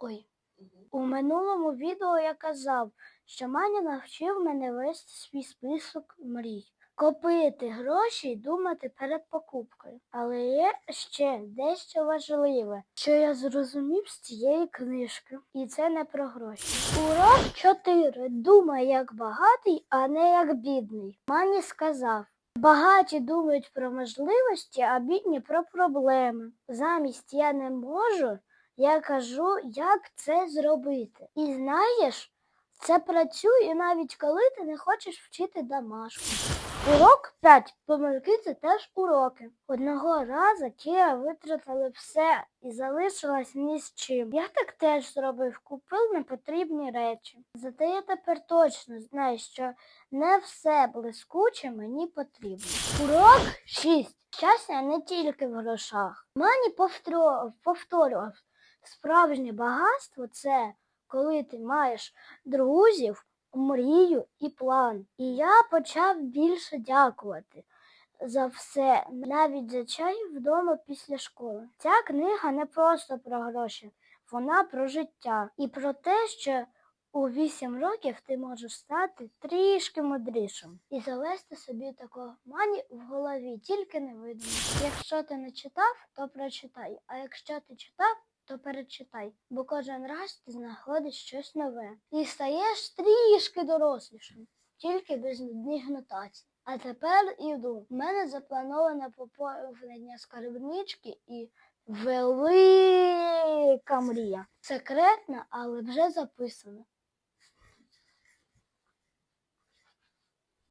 Ой. У минулому відео я казав, що Маня навчив мене вести свій список мрій, копити гроші і думати перед покупкою. Але є ще дещо важливе, що я зрозумів з цієї книжки. І це не про гроші. Урок 4. Думай як багатий, а не як бідний. Мані сказав. Багаті думають про можливості, а бідні про проблеми. Замість я не можу, я кажу, як це зробити. І знаєш, це працює навіть коли ти не хочеш вчити домашку. Урок 5. Помилки це теж уроки. Одного разу Кіра витратила все і залишилась ні з чим. Я так теж зробив, купив непотрібні речі. Зате я тепер точно знаю, що не все блискуче мені потрібно. Урок 6. Щастя не тільки в грошах. Мані повтро- повторював, справжнє багатство це коли ти маєш друзів, мрію і план. І я почав більше дякувати за все, навіть за чай вдома після школи. Ця книга не просто про гроші, вона про життя і про те, що у вісім років ти можеш стати трішки мудрішим і завести собі такого мані в голові, тільки не видно. Якщо ти не читав, то прочитай. А якщо ти читав, то перечитай, бо кожен раз ти знаходиш щось нове і стаєш трішки дорослішим, тільки без нудних нотацій. А тепер іду. У мене заплановане поповнення скарбнички і велика мрія. Секретна, але вже записана.